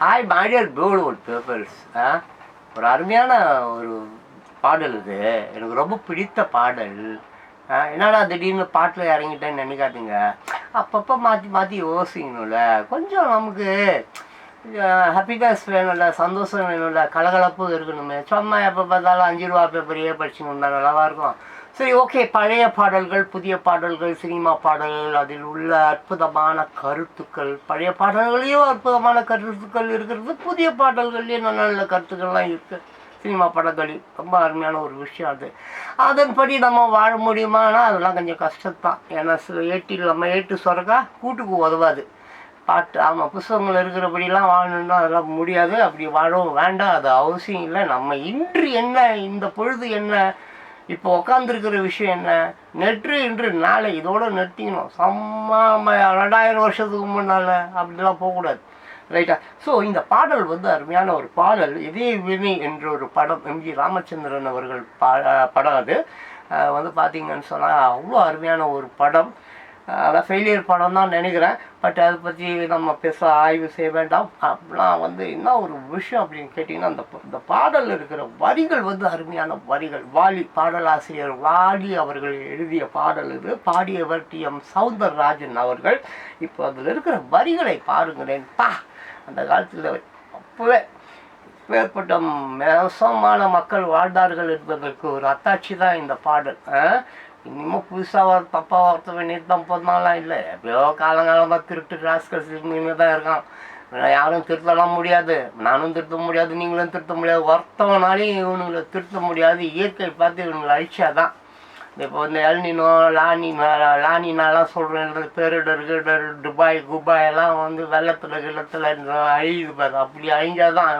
Hi மாடியர் beautiful papers ஒரு அருமையான ஒரு பாடல் இது. எனக்கு ரொம்ப பிடித்த பாடல். என்னடா திடீர்னு பாட்டில் இறங்கிட்டேன்னு நினைக்காதீங்க. அப்பப்போ மாற்றி மாற்றி யோசிக்கணும்ல. கொஞ்சம் நமக்கு ஹாப்பினஸ் வேணும்ல சந்தோஷம் வேணும்ல கலகலப்பு இருக்கணுமே. சும்மா எப்போ பார்த்தாலும் அஞ்சு ரூபா பேப்பரையே படிச்சுன்னு இருந்தால் நல்லாவா இருக்கும். சரி ஓகே பழைய பாடல்கள் புதிய பாடல்கள் சினிமா பாடல்கள் அதில் உள்ள அற்புதமான கருத்துக்கள். பழைய பாடல்களையும் அற்புதமான கருத்துக்கள் இருக்கிறது புதிய பாடல்கள்லேயும் நல்ல நல்ல கருத்துக்கள்லாம் இருக்குது சினிமா படங்களில் ரொம்ப அருமையான ஒரு விஷயம் அது. அதன்படி நம்ம வாழ முடியுமானா அதெல்லாம் கொஞ்சம் கஷ்டத்தான் ஏன்னா சில ஏட்டில் நம்ம ஏட்டு சொரக்கா கூட்டுக்கு உதவாது. பாட்டு ஆமாம் புஸ்தகங்கள் இருக்கிறபடிலாம் வாழணும்னா அதெல்லாம் முடியாது. அப்படி வாழவும் வேண்டாம். அது அவசியம் இல்லை. நம்ம இன்று என்ன இந்த பொழுது என்ன இப்போ உக்காந்துருக்கிற விஷயம் என்ன? நெற்று இன்று நாளை இதோடு நிறுத்திக்கணும். செம்ம ரெண்டாயிரம் வருஷத்துக்கு முன்னால் அப்படிலாம் போகக்கூடாது. ரைட்டா? ஸோ இந்த பாடல் வந்து அருமையான ஒரு பாடல். இதே வினை என்ற ஒரு படம். எம்ஜி ராமச்சந்திரன் அவர்கள் பா படம் அது. வந்து பார்த்தீங்கன்னு சொன்னால் அவ்வளோ அருமையான ஒரு படம். அதான் ஃபெயிலியர் படம் தான் நினைக்கிறேன். பட் அதை பற்றி நம்ம பேச ஆய்வு செய்ய வேண்டாம். அப்படிலாம் வந்து என்ன ஒரு விஷயம் அப்படின்னு கேட்டிங்கன்னா அந்த இந்த பாடலில் இருக்கிற வரிகள் வந்து அருமையான வரிகள். வாலி பாடலாசிரியர் வாலி அவர்கள் எழுதிய பாடல் இது. பாடியவர் டி. எம். சவுந்தரராஜன் அவர்கள். இப்போ அதில் இருக்கிற வரிகளை பாருங்களேன். பா! அந்த காலத்தில் அப்போவே ஏற்பட்ட மோசமான மக்கள் வாழ்ந்தார்கள் என்பதற்கு ஒரு அத்தாட்சி தான் இந்த பாடல். ஆ? இனிமே புதுசாக வர தப்பாக ஒருத்த வேண்டியது தான் போதுனாலாம் இல்லை. எப்பயோ காலங்காலமாக திருட்டு ராஸ்கல்ஸ் இருந்துன்னு தான் இருக்கான். யாரும் திருத்தலாம் முடியாது. நானும் திருத்த முடியாது நீங்களும் திருத்த முடியாது. ஒருத்தவனாலையும் இவனுங்களை திருத்த முடியாது. இயற்கை பார்த்து இவனுங்களை அழிச்சாதான். இப்போ இந்த எல்னினோ லானி லானினாலாம் சொல்கிறேன் பேரிடர் கீடர் துபாய் குபாய் எல்லாம் வந்து வெள்ளத்தில் கிள்ளத்தில் அழியுது பாரு. அப்படி அழிஞ்சாதான்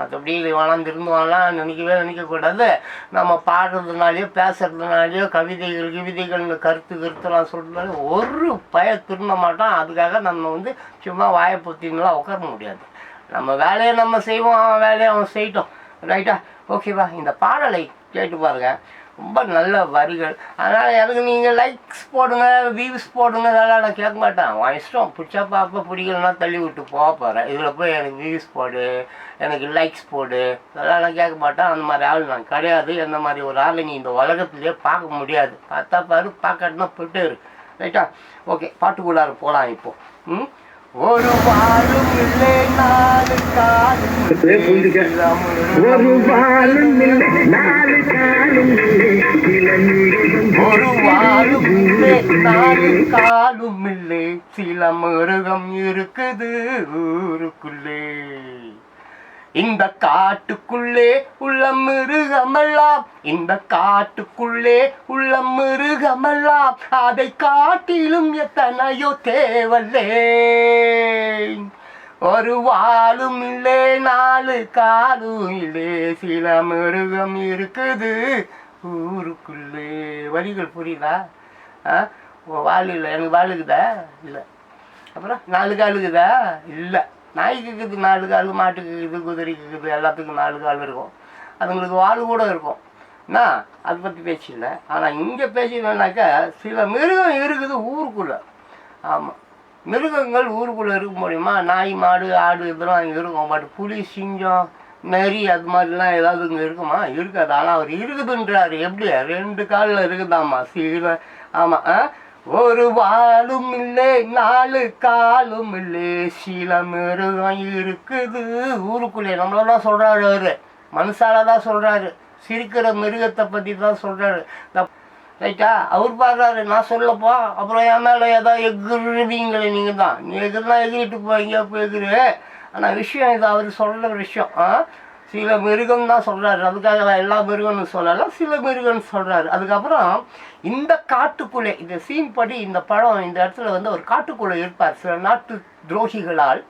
மற்றபடி வேணாம் திரும்பலாம் நினைக்கவே நினைக்கக்கூடாது. நம்ம பாடுறதுனாலையோ பேசுறதுனாலையோ கவிதைகள் கவிதைகள்னு கருத்து கருத்துலாம் சொல்றதுனால ஒரு பய திரும்ப மாட்டோம். அதுக்காக நம்ம வந்து சும்மா வாயை பொத்தின்லாம் உட்கார முடியாது. நம்ம வேலையை நம்ம செய்வோம் அவன் வேலையை அவன் செய்யட்டும். ரைட்டா ஓகேவா இந்த பாடலை கேட்டு பாருங்கள் ரொம்ப நல்ல வரிகள். அதனால் எனக்கு நீங்கள் லைக்ஸ் போடுங்க வியூஸ் போடுங்க அதெல்லாம் நான் கேட்க மாட்டேன். உன் இஷ்டம் பிடிச்சா பார்ப்ப பிடிக்கலன்னா தள்ளி விட்டு போக போகிறேன் இதில் போய் எனக்கு வியூஸ் போடு எனக்கு லைக்ஸ் போடு. அதெல்லாம் நான் கேட்க மாட்டேன். அந்த மாதிரி ஆள் நான் கிடையாது. எந்த மாதிரி ஒரு ஆளை நீ இந்த உலகத்துலேயே பார்க்க முடியாது. பார்த்தா பாரு பார்க்கட்டுனா போயிட்டே இரு ரைட்டா ஓகே பாட்டுக்குள்ளார போகலாம் இப்போது ம்? ஒரு வாழும் இல்லை நாலு காலும். ஒரு வாழும் இல்லை நாலு காலும் ஒரு வாழும் இல்லை நாலு காலும் இல்லை சில மிருகம் இருக்குது ஊருக்குள்ளே. இந்த காட்டுக்குள்ளே உள்ள மிருகமெல்லாம் இந்த காட்டுக்குள்ளே உள்ள மிருகமெல்லாம் அதை காட்டிலும் எத்தனையோ தேவல்லே. ஒரு வாழும் இல்லை நாலு காலும் இல்லை சில மிருகம் இருக்குது ஊருக்குள்ளே. வரிகள் புரியுதா? ஆ? வால் இல்லை எனக்கு வால் இருக்குதா? இல்லை. அப்புறம் நாலு காலுக்குதா இல்லை. நாய்க்கு இருக்குது நாலு கால் மாட்டுக்கு இருக்குது குதிரைக்கு இருக்குது எல்லாத்துக்கும் நாலு கால் இருக்கும். அதுங்களுக்கு வாழ் கூட இருக்கும். என்ன? அதை பற்றி பேச்சில்ல ஆனால் இங்கே பேசினோன்னாக்கா சில மிருகம் இருக்குது ஊருக்குள்ளே. ஆமாம் மிருகங்கள் ஊருக்குள்ளே இருக்க முடியுமா? நாய் மாடு ஆடு இதெல்லாம் இங்கே இருக்கும். பட் புலி சிங்கம் நரி அது மாதிரிலாம் ஏதாவது இங்கே இருக்குமா? இருக்காது. ஆனால் அவர் இருக்குதுன்றார். எப்படி? ரெண்டு காலில் இருக்குதாம்மா? சீல ஆமாம் ஆ? ஒரு வாலும் இல்லை நாலு காலும் இல்லை. சில மிருகம் இருக்குது. ஊருக்குள்ளே நம்மளதான் சொல்கிறாரு அவர். மனுஷால தான் சொல்கிறாரு சிரிக்கிற மிருகத்தை பற்றி தான் சொல்கிறாரு ரைட்டா அவர் பார்க்குறாரு நான் சொல்லப்போ அப்புறம் என் மேலே ஏதோ எகுருவீங்களே நீங்கள் தான். நீ எகுருனா எகிரிட்டு போய் போய் எகுரு. ஆனால் விஷயம் இது அவர் சொல்கிற விஷயம் ஆ? சில மிருகம் தான் சொல்கிறாரு அதுக்காக நான் எல்லா மிருகம்னு சொல்லலை சில மிருகம்னு சொல்கிறாரு அதுக்கப்புறம் இந்த காட்டுக்குள்ளே இந்த சீன் படி இந்த படம் இந்த இடத்துல வந்து ஒரு காட்டுக்குள்ளே இருப்பார். சில நாட்டு துரோகிகளால்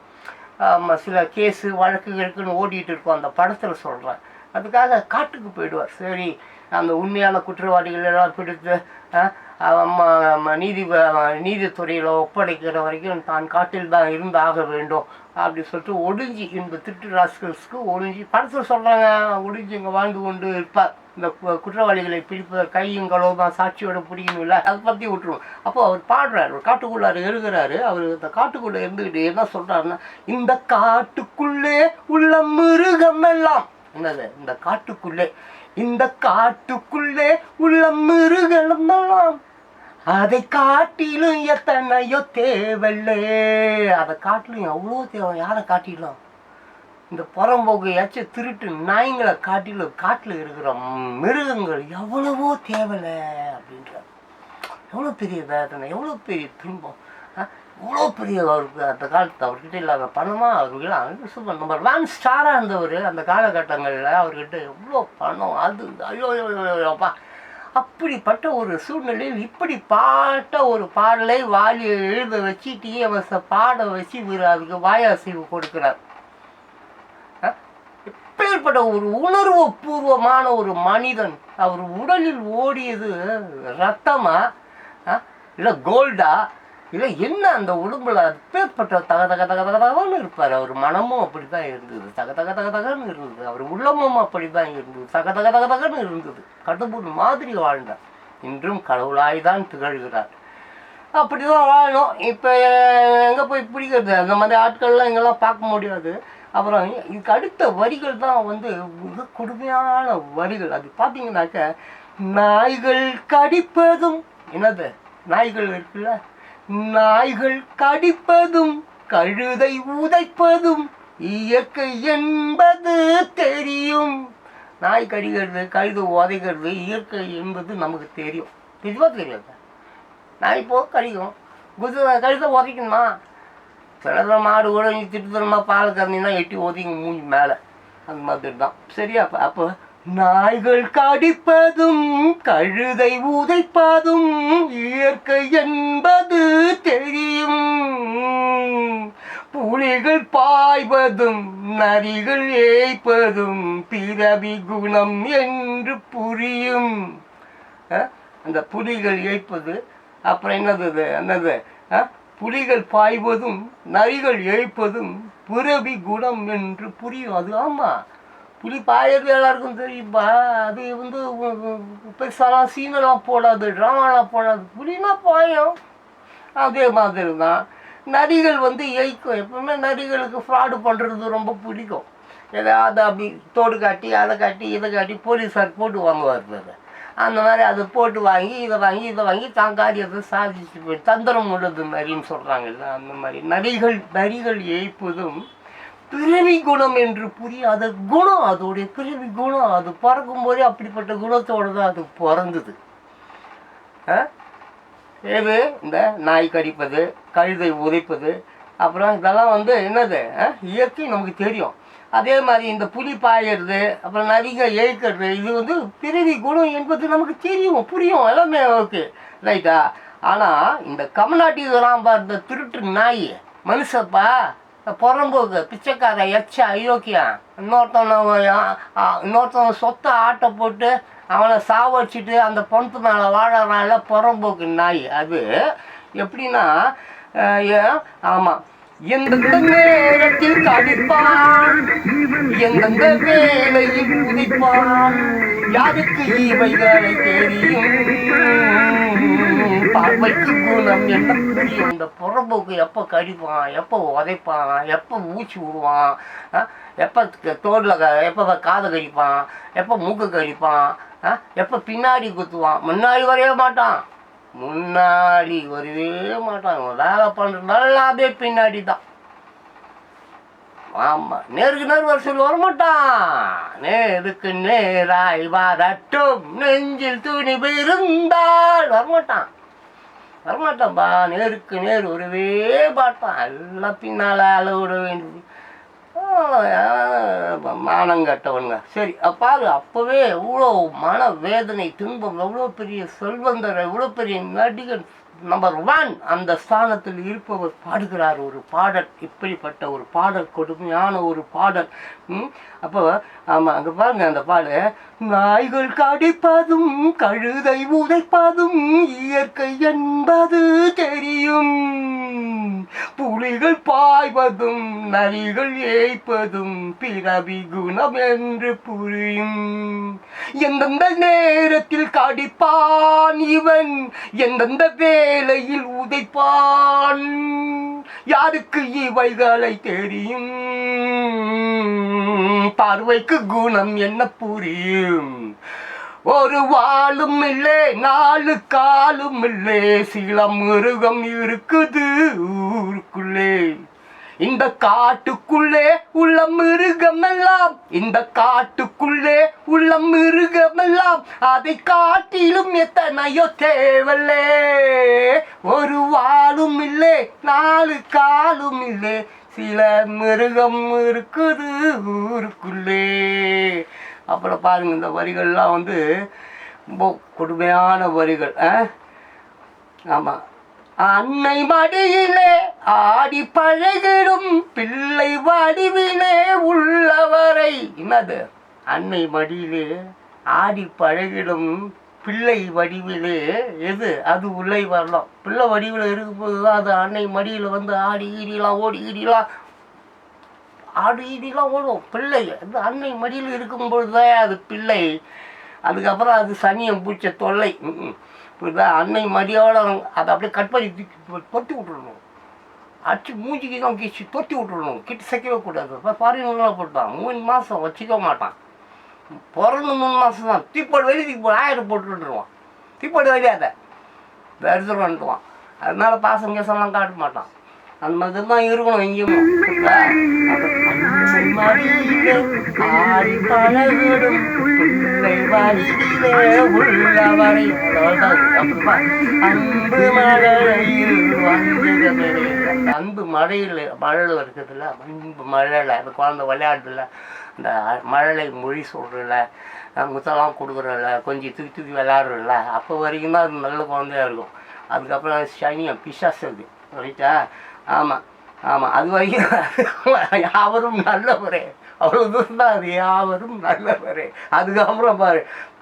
சில கேஸு வழக்குகளுக்குன்னு ஓடிட்டு இருக்கோம். அந்த படத்தில் சொல்கிறேன் அதுக்காக காட்டுக்கு போயிடுவார். சரி அந்த உண்மையான குற்றவாளிகள் எல்லாம் பிடித்து நீதி நீதித்துறையில் ஒப்படைக்கிற வரைக்கும் தான் காட்டில் தான் இருந்தாக வேண்டும் அப்படி சொல்லிட்டு ஒடுங்கி இந்த திருட்டு ராஸ்கல்ஸ்க்கு ஒடிஞ்சி படத்தில் சொல்கிறாங்க ஒடிஞ்சி இங்கே வாழ்ந்து கொண்டு இருப்பார். இந்த கு- குற்றவாளிகளை பிடிப்பதற்கு கையும் களவுமா சாட்சியோட பிடிக்கணும்ல அதை பற்றி விட்டுருவோம். அப்போ அவர் பாடுறாரு ஒரு எழுகிறாரு அவர் இந்த காட்டுக்குள்ளே இருந்துக்கிட்டு என்ன சொல்கிறாருன்னா இந்த காட்டுக்குள்ளே உள்ள மிருகம் எல்லாம். என்னது? இந்த காட்டுக்குள்ளே. இந்த காட்டுக்குள்ளே உள்ள மிருகம் எல்லாம். அதை காட்டிலும் எத்தனையோ தேவையில்லை. அதை காட்டிலும் எவ்வளோ தேவை? யாரை காட்டிலும் இந்த புறம்போக்கையாச்சும் திருட்டு நாய்ங்களை காட்டிலும் காட்டில் இருக்கிற மிருகங்கள் எவ்வளவோ தேவையில்லை அப்படின்ற எவ்வளோ பெரிய வேதனை எவ்வளோ பெரிய துன்பம் ஆ, பெரிய அவருக்கு அந்த காலத்து அவர்கிட்ட இல்லாத பணமாக அவருக்கெல்லாம் சூப்பர் நம்பர் ஒன் ஸ்டாராக இருந்தவர் அந்த காலகட்டங்களில் அவர்கிட்ட எவ்வளோ பணம் அது ஐயோ ஐயோ, ஐயோ, அப்படிப்பட்ட ஒரு சூழ்நிலையில் இப்படி பாட்ட ஒரு பாடலை வாலி எழுத வச்சு டிஎம்எஸ் பாட வச்சு இவர் அதுக்கு வாயாசைவு கொடுக்கிறார். இப்பேற்பட்ட ஒரு உணர்வு பூர்வமான ஒரு மனிதன் அவர் உடலில் ஓடியது ரத்தமா? இல்லை கோல்டா இல்லை என்ன அந்த உடம்புல அப்பேற்பட்ட தக தக தக தக தகன்னு இருப்பார். அவர் மனமும் அப்படி தான் இருந்தது. தக தக தக தகன்னு இருந்தது. அவர் உள்ளமும் அப்படி தான் இருந்தது. தக தக தக தகன்னு இருந்தது. கடவுள் மாதிரி வாழ்ந்தார். இன்றும் கடவுளாய் தான் திகழ்கிறார். அப்படி தான் வாழணும். இப்போ எங்கே போய் பிடிக்கிறது? அந்த மாதிரி ஆட்கள்லாம் எங்கெல்லாம் பார்க்க முடியாது. அப்புறம் இதுக்கு அடுத்த வரிகள் தான் வந்து மிக கொடுமையான வரிகள். அது பார்த்தீங்கன்னாக்க நாய்கள் கடிப்பதும் என்னது? நாய்கள் இருக்குல்ல? நாய்கள் கடிப்பதும் கழுதை உதைப்பதும் இயற்கை என்பது தெரியும். நாய் கடிக்கிறது கழுது உதைக்கிறது இயற்கை என்பது நமக்கு தெரியும். தெளிவாக தெரியாது நாய் போ கடிக்கும். குது கழுதை உதைக்கணுமா சிலத மாடு கூட நீ திட்டுத்தனமாக பால் கறந்தீங்கன்னா எட்டி ஒதுங்க மூஞ்சி மேலே. அந்த மாதிரி தான். சரியா அப்போ அப்போ நாய்கள் கடிப்பதும் கழுதை உதைப்பதும் இயற்கை என்பது தெரியும். புலிகள் பாய்வதும் நரிகள் ஏய்ப்பதும் பிறவி குணம் என்று புரியும். அந்த புலிகள் ஏய்ப்பது அப்புறம் என்னது என்னது? புலிகள் பாய்வதும் நரிகள் ஏய்ப்பதும் பிறவி குணம் என்று புரியும். அது ஆமாம் புலி பாயறது எல்லாருக்கும் தெரியும்பா. அது வந்து பெருசாலாம் சீனெல்லாம் போடாது ட்ராமாலாம் போடாது புலினா பாயும் அதே மாதிரி தான் நரிகள் வந்து ஏய்க்கும் எப்பவுமே நரிகளுக்கு ஃப்ராடு பண்ணுறது ரொம்ப பிடிக்கும். ஏதாவது அப்படி தோடு காட்டி அதை காட்டி இதை காட்டி போலீஸார் போட்டு வாங்குவார் பாரு. அந்த மாதிரி அதை போட்டு வாங்கி இதை வாங்கி இதை வாங்கி தான் காரியத்தை சாதிச்சு போய் தந்திரம் உள்ளது நரின்னு சொல்கிறாங்கல்ல அந்த மாதிரி நரிகள் நரிகள் ஏய்ப்பதும் பிறவி குணம் என்று புரிய அது குணம் அதோடைய பிறவி குணம். அது பிறக்கும் போதே அப்படிப்பட்ட குணத்தோடு தான் அது பிறந்தது. ஆ? ஏது? இந்த நாய் கடிப்பது கழுதை உதைப்பது அப்புறம் இதெல்லாம் வந்து என்னது? ஆ? இயற்கை நமக்கு தெரியும். அதே மாதிரி இந்த புலி பாயறது அப்புறம் நரிங்க ஏய்க்கிறது இது வந்து பிறவி குணம் என்பது நமக்கு தெரியும் புரியும் எல்லாமே ஓகே ரைட்டா? ஆனால் இந்த கமநாட்டி இதெல்லாம் பா இந்த திருட்டு நாய் மனுஷப்பா புறம்போக்கு பிச்சைக்கார எச்ச அயோக்கியா இன்னொருத்தவனை இன்னொருத்தவங்க இன்னொருத்தவன் சொத்தை ஆட்டை போட்டு அவனை சாவடிச்சிட்டு அந்த பணத்து மேலே வாழறான்ல புறம்போக்கு நாய் அது. எப்படின்னா ஆமாம் எந்தெந்த நேரத்தில் தவிப்பான் எந்தெந்த வேலையில் உதிப்பான் யாருக்கு இவைகளை தெரியும்? பார்வைக்கு குணம் என்ன புரியும் இந்த புறம்போக்கு எப்போ கடிப்பான்? எப்போ உதைப்பான்? எப்போ மூச்சு விடுவான்? ஆ? எப்போ தோடில் எப்போ காதை கடிப்பான்? எப்போ மூக்கு கடிப்பான்? ஆ? எப்போ பின்னாடி குத்துவான்? முன்னாடி வரைய மாட்டான். முன்னாடி வரவே மாட்டாங்க. வேலை பண்ணுறதுனால எல்லாமே பின்னாடி தான் ஆமாம் நேருக்கு நேர் வருஷம் வரமாட்டான். நேருக்கு நேராய் வரட்டும் நெஞ்சில் துணிவு இருந்தால் வரமாட்டான். வரமாட்டான்ப்பா நேருக்கு நேர் வரவே பார்ப்பான் எல்லாம் பின்னால் அளவிட வேண்டியது. மானம் கட்டவனுங்க. சரி பாரு அப்போவே எவ்வளோ மன வேதனை துன்பம் எவ்வளோ பெரிய செல்வந்தர் எவ்வளோ பெரிய நடிகன் நம்பர் ஒன் அந்த ஸ்தானத்தில் இருப்பவர் பாடுகிறார். ஒரு பாடல் இப்படிப்பட்ட ஒரு பாடல் கொடுமையான ஒரு பாடல். ம்? அப்போ ஆமாம் அங்கே பாருங்க அந்த பாடு நாய்கள் கடிப்பதும் கழுதை உதைப்பதும் இயற்கை என்பது தெரியும். புலிகள் பாய்வதும் நரிகள் ஏய்ப்பதும் பிறவி குணம் என்று புரியும். எந்தெந்த நேரத்தில் கடிப்பான் இவன்? எந்தெந்த வே வேலையில் உதைப்பான். யாருக்கு இவைகளை தெரியும்? பார்வைக்கு குணம் என்ன புரியும்? ஒரு வாளும் இல்லை நாலு காலும் இல்லை. சில மிருகம் இருக்குது ஊருக்குள்ளே. இந்த காட்டுக்குள்ளே உள்ள மிருகமெல்லாம் இந்த காட்டுக்குள்ளே உள்ள மிருகமெல்லாம் அதை காட்டிலும் எத்தனையோ தேவல்லே. ஒரு வாளும் இல்லை நாலு காலும் இல்லை சில மிருகம் இருக்குது ஊருக்குள்ளே. அப்புறம் பாருங்க இந்த வரிகள்லாம் வந்து ரொம்ப கொடுமையான வரிகள் ஆ? ஆமாம் அன்னை மடியிலே ஆடி பழகிடும் பிள்ளை வடிவிலே உள்ளவரை. என்னது? அன்னை மடியிலே ஆடி பழகிடும் பிள்ளை வடிவிலே. எது? அது உள்ளே வரலாம். பிள்ளை வடிவில் இருக்கும்போது தான் அது அன்னை மடியில் வந்து ஆடி ஈடிலாம் ஓடி ஈடிலாம் ஆடி ஈடிலாம் ஓடும். பிள்ளை அது அன்னை மடியில் இருக்கும்பொழுது தான் அது பிள்ளை. அதுக்கப்புறம் அது சனியம் பூச்ச தொல்லை. ம்ம். அன்னை மரியாதை அதை அப்படியே கட் பண்ணி தூக்கி தொட்டி விட்டுடணும் அடிச்சு மூஞ்சிக்கு தான் கீச்சு தொட்டி விட்டுடணும் கிட்ட சைக்கவே கூடாது. இப்போ ஃபாரின்லாம் போட்டான் மூணு மாதம் வச்சுக்க மாட்டான். பிறந்து மூணு மாதம் தான். தீப்பாடு வெளியே தீப்பாடு ஆயிரம் போட்டு விட்டுருவான் தீப்பாடு வெளியாத எடுத்துட்டு வந்துடுவான் அதனால பாசம் கேசம்லாம் காட்ட மாட்டான். அந்த மாதிரி தான் இருக்கணும் எங்கேயும். மடியிலே ஆடி பழகிடும் பிள்ளை வடிவிலே உள்ளவரை அன்பு மழையில் அன்பு மழையில் மழையில் இருக்குதுல்ல அன்பு மழலை அந்த குழந்தை விளையாடுறதுல அந்த மழலை மொழி சொல்கிறல முத்தெல்லாம் கொடுக்குறல கொஞ்சம் தூக்கி தூக்கி விளையாடுறல அப்போ வரைக்கும் தான் அது நல்ல குழந்தையா இருக்கும். அதுக்கப்புறம் சனியம் பிசாசு அது. ரைட்டா? ஆமாம் ஆமாம் அது வரைக்கும் யாவரும் நல்லவரே. அவ்வளோ தூரம் தான் அது யாவரும் நல்லவரே. அதுக்கப்புறம் பாரு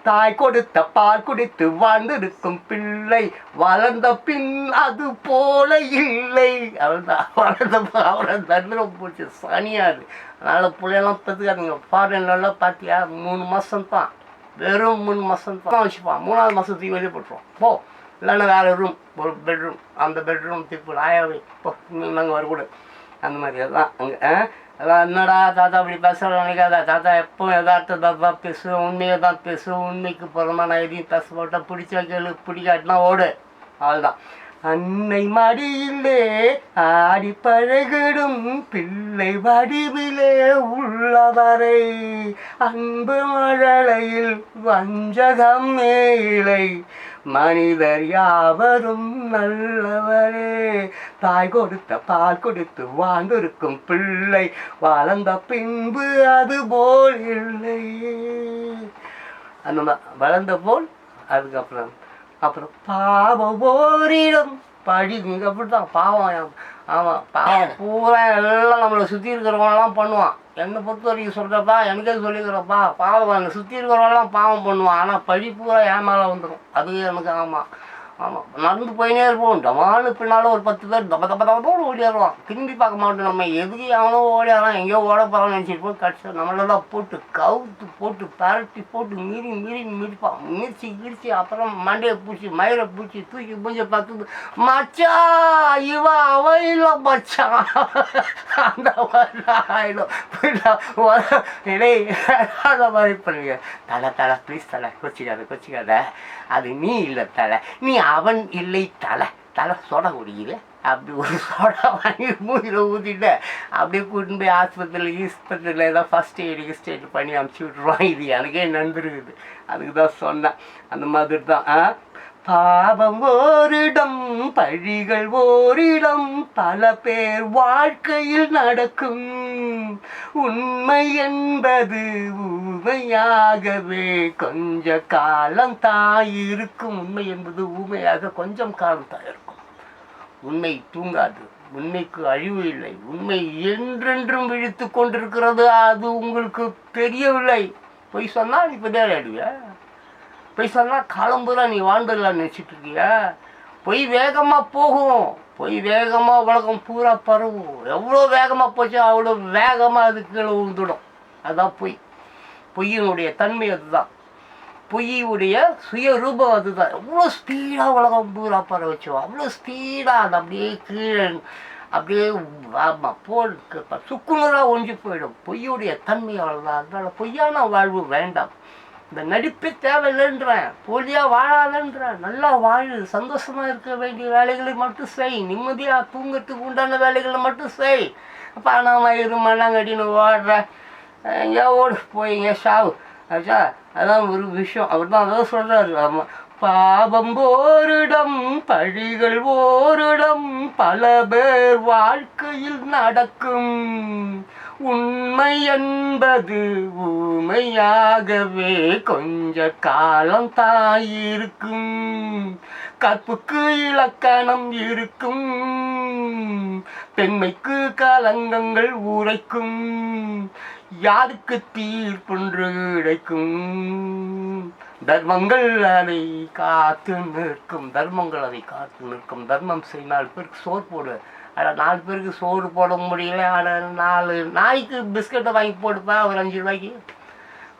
தாய் கொடுத்த பால் குடித்து வாழ்ந்திருக்கும் பிள்ளை வளர்ந்த பின் அது போல இல்லை. அவள்தான் வளர்ந்த அவளை தந்திரம் போச்சு. சனியாது அதனால் பிள்ளையெல்லாம் பெற்றுக்காதுங்க ஃபாரின்லலாம் பார்த்தியா மூணு மாதம் தான் வெறும் மூணு மாதம் தான் வச்சுப்பான் மூணாவது மாதத்துக்கு வெளியே போட்டுருவோம். போ. இல்லைன்னா வேறு ரூம் ஒரு பெட்ரூம் அந்த பெட்ரூம் திப்பு ஆயாவே இப்போ நாங்கள் வரக்கூடாது அந்த மாதிரி எல்லாம் அங்கே அதான் என்னடா தாத்தா அப்படி பேசுகிற நினைக்காத. தாத்தா எப்போ யதார்த்தத்தை தான் பேசுவேன் உண்மையை தான் பேசுவேன் உண்மைக்கு புறமா நான் எதையும் பேச போட்டால் பிடிச்ச கேளு பிடிக்காட்டினா ஓடு. அவ்வளோதான் அன்னை மடியிலே ஆடி பழகிடும் பிள்ளை வடிவிலே உள்ளவரை அன்பு மழலையில் வஞ்சகம் மேலை மனிதர் யாவரும் நல்லவரே. தாய் கொடுத்த பால் கொடுத்து வாழ்ந்திருக்கும் பிள்ளை. வளர்ந்த பின்பு அது போல் இல்லை அந்த வளர்ந்த போல் அதுக்கப்புறம் அப்புறம் பாவம் ஓரிடம். பழி அப்படிதான் பாவம் ஆமாம் பாவம் பூரா எல்லாம் நம்மளை சுற்றி இருக்கிறவங்களாம் பண்ணுவான். என்னை பொறுத்த வரைக்கும் சொல்கிறப்பா எனக்கே சொல்லிக்கிறப்பா பாவம் என்னை சுற்றி இருக்கிறவங்களாம் பாவம் பண்ணுவான். ஆனால் பழி பூரா மேலே வந்துடும் அது எனக்கு ஆமாம் ஆமாம் நடந்து போயினே இருப்போம். டமான்னு பின்னால் ஒரு பத்து பேர் தப்ப தப்ப தப்போடு ஓடிடுவான் திரும்பி பார்க்க மாட்டோம். நம்ம எதுக்கு அவனோ ஓடியாரான் எங்கேயோ ஓட போகிறான்னு நினச்சிருப்போம் கடைசியாக நம்மளெல்லாம் போட்டு கவுத்து போட்டு பரட்டி போட்டு மீறி மீறி மிதிப்பான். மிதிச்சு கிடிச்சு அப்புறம் மண்டையை பூச்சி மயிரை பூச்சி தூக்கி பூச்சி பார்த்து மச்சா இவன் அவன் இல்லை மச்சான் அந்த மாதிரி ஆயிடும். அதை அந்த மாதிரி பண்ணுங்க தலை தலை ப்ளீஸ் தலை கொச்சிக்காத கொச்சிக்காத. அது நீ இல்லை தலை. நீ அவன் இல்லை தலை. தலை சொட குடிக்கல அப்படி ஒரு சோடா வாங்கி மூஞ்சில் ஊற்றிட்டு அப்படியே கூட்டின்னு போய் ஆஸ்பத்திரியில் ஈஸ்பத்திரியில் ஏதாவது ஃபஸ்ட் எய்டு கிஸ்ட் பண்ணி அமுச்சு விட்ருவான் இது எனக்கே நடந்துருக்குது அதுக்கு தான் சொன்னேன். அந்த மாதிரி தான் ஆ? பாவம் ஓரிடம் பழிகள் ஓரிடம் பல பேர் வாழ்க்கையில் நடக்கும். உண்மை என்பது ஊமையாகவே கொஞ்ச காலம் தாயிருக்கும். இருக்கும் உண்மை என்பது ஊமையாக கொஞ்சம் காலம் இருக்கும் உண்மை தூங்காது உண்மைக்கு அழிவு இல்லை. உண்மை என்றென்றும் விழித்து கொண்டிருக்கிறது. அது உங்களுக்கு தெரியவில்லை. பொய் சொன்னால் இப்போ நேரம் அடிவியா பொய் சொன்னால் நீ வாழ்ந்துடலாம் நினச்சிட்டு இருக்கிய? பொய் வேகமாக போகும். பொய் வேகமாக உலகம் பூரா பரவும். எவ்வளோ வேகமாக போச்சோ அவ்வளோ வேகமாக அது கீழே விழுந்துடும். அதுதான் பொய். பொய்யினுடைய தன்மை அதுதான். பொய்யுடைய சுயரூபம் அதுதான். எவ்வளோ ஸ்பீடாக உலகம் பூரா பரவச்சோம் அவ்வளோ ஸ்பீடாக அது அப்படியே கீழே அப்படியே போல் சுக்குநூறாக ஒன்றி போயிடும். பொய்யுடைய தன்மை அவ்வளோதான் அதனால் பொய்யான வாழ்வு வேண்டாம். இந்த நடிப்பே தேவையில்லைன்றேன் போலியாக வாழாதன்றேன் நல்லா வாழு சந்தோஷமாக இருக்க வேண்டிய வேலைகளை மட்டும் செய் நிம்மதியாக தூங்கத்துக்கு உண்டான வேலைகளை மட்டும் செய். பணமாக இரு மண்ணாங்கடின்னு ஓடுற எங்கேயா ஓடு போய் எங்கேயோ சாவு. ஆச்சா அதான் ஒரு விஷயம். அவர் தான் அதான் சொல்கிறாரு ஆமாம் பாபம் ஓரிடம் பழிகள் ஓரிடம் பல பேர் வாழ்க்கையில் நடக்கும். உண்மை என்பது ஊமையாகவே கொஞ்ச காலம் தாயிருக்கும். கற்புக்கு இலக்கணம் இருக்கும். பெண்மைக்கு கலங்கங்கள் உரைக்கும். யாருக்கு தீர்ப்பொன்று கிடைக்கும்? தர்மங்கள் அதை காத்து நிற்கும். தர்மங்கள் அதை காத்து நிற்கும். தர்மம் செய் பிறகு சோர் போடு அட நாலு பேருக்கு சோறு போட முடியல. அட நாலு நாய்க்கு பிஸ்கட்டை வாங்கி போடுப்பா ஒரு அஞ்சு ரூபாய்க்கு.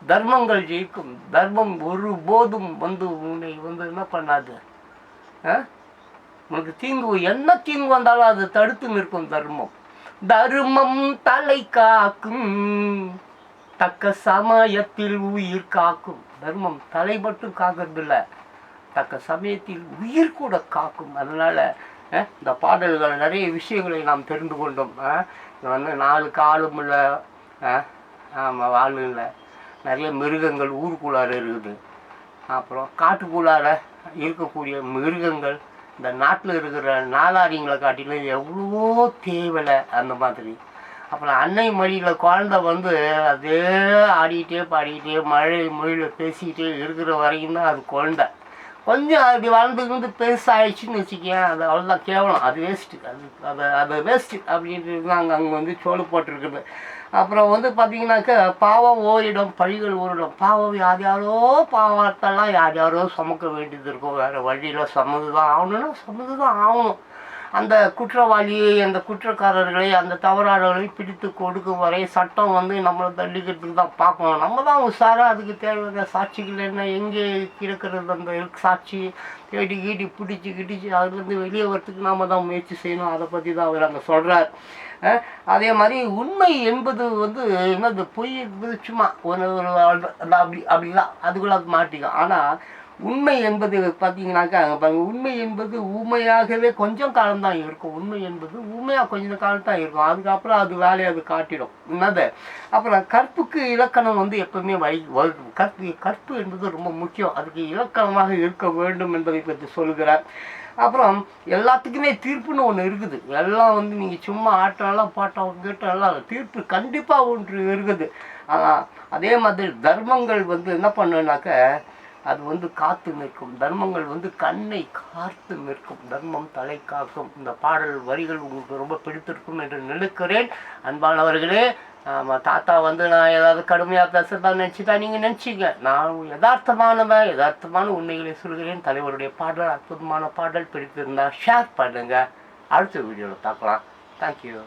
தர்மங்கள் ஜெயிக்கும். தர்மம் ஒரு போதும் வந்து உன்னை வந்து என்ன பண்ணாது. ஆ? உனக்கு தீங்கு என்ன தீங்கு வந்தாலும் அது தடுத்து நிற்கும் தர்மம். தர்மம் தலை காக்கும் தக்க சமயத்தில் உயிர் காக்கும். தர்மம் தலை மட்டும் காக்கறதில்லை தக்க சமயத்தில் உயிர் கூட காக்கும். அதனால இந்த பாடல்கள் நிறைய விஷயங்களை நாம் தெரிந்து கொண்டோம். இது வந்து நாலு காலும் இல்லை ஆமாம் வாழும் இல்லை. நிறைய மிருகங்கள் ஊருக்குள்ளார இருக்குது. அப்புறம் காட்டுக்குள்ளார இருக்கக்கூடிய மிருகங்கள் இந்த நாட்டில் இருக்கிற நாளாரிங்களை காட்டிலும் எவ்வளவோ தேவையில்லை அந்த மாதிரி. அப்புறம் அன்னை மொழியில் குழந்த வந்து அதே ஆடிக்கிட்டே பாடிக்கிட்டே மழை மொழியில் பேசிக்கிட்டே இருக்கிற வரைக்கும் தான் அது குழந்தை. கொஞ்சம் அப்படி வளர்ந்து வந்து பெருசாகிடுச்சின்னு வச்சுக்கேன் அது அவ்வளோதான் கேவலம். அது வேஸ்ட்டு அது அது அது வேஸ்ட்டு அப்படின்ட்டு நாங்கள் அங்கே வந்து சோறு போட்டிருக்குது. அப்புறம் வந்து பார்த்தீங்கன்னாக்கா பாவம் ஓரிடம் பழிகள் ஓரிடம். பாவம் யார் யாரோ பாவத்தெல்லாம் யார் யாரோ சுமக்க வேண்டியது இருக்கும். வேறு வழியில் சமது தான் ஆகணும்னா சமது தான் ஆகணும். அந்த குற்றவாளியை அந்த குற்றக்காரர்களை அந்த தவறாளர்களை பிடித்து கொடுக்கும் வரை சட்டம் வந்து நம்மளை தள்ளிக்கிறதுக்கு தான் பார்க்கணும். நம்ம தான் உஷாராக அதுக்கு தேவையான சாட்சிகள் என்ன எங்கே கிடக்கிறது அந்த சாட்சி தேடி கீடி பிடிச்சி கிடிச்சு அதுலேருந்து வெளியே வரத்துக்கு நாம் தான் முயற்சி செய்யணும். அதை பற்றி தான் அவர் அங்கே சொல்கிறார் அதே மாதிரி உண்மை என்பது வந்து என்னது பொய் என்பது சும்மா ஒரு ஒரு ஆள் அப்படி அப்படிலாம் அதுக்குள்ள அது மாட்டிக்கும். ஆனால் உண்மை என்பது பார்த்தீங்கன்னாக்கா பாருங்க உண்மை என்பது ஊமையாகவே கொஞ்சம் காலம்தான் இருக்கும். உண்மை என்பது ஊமையாக கொஞ்சம் காலம் தான் இருக்கும். அதுக்கப்புறம் அது வேலையை அது காட்டிடும். என்னது? அப்புறம் கற்புக்கு இலக்கணம் வந்து எப்பவுமே வை வரும் கற்பு கற்பு என்பது ரொம்ப முக்கியம். அதுக்கு இலக்கணமாக இருக்க வேண்டும் என்பதை பற்றி சொல்கிறார். அப்புறம் எல்லாத்துக்குமே தீர்ப்புன்னு ஒன்று இருக்குது. எல்லாம் வந்து நீங்கள் சும்மா ஆட்டெல்லாம் பாட்டம் கேட்டெல்லாம் தீர்ப்பு கண்டிப்பாக ஒன்று இருக்குது. ஆனால் அதே மாதிரி தர்மங்கள் வந்து என்ன பண்ணுனாக்க அது வந்து காத்து நிற்கும். தர்மங்கள் வந்து கண்ணை காத்து நிற்கும். தர்மம் தலை காக்கும். இந்த பாடல் வரிகள் உங்களுக்கு ரொம்ப பிடித்திருக்கும் என்று நினைக்கிறேன். அன்பானவர்களே ஆமாம் தாத்தா வந்து நான் ஏதாவது கடுமையாக பேசுறதா நினச்சிட்டா நீங்கள் நினச்சிங்க. நான் யதார்த்தமானவன் யதார்த்தமான உண்மைகளை சொல்கிறேன். தலைவருடைய பாடல் அற்புதமான பாடல் பிடித்திருந்தால் ஷேர் பண்ணுங்கள் அடுத்த வீடியோவில் பார்க்கலாம். தேங்க்யூ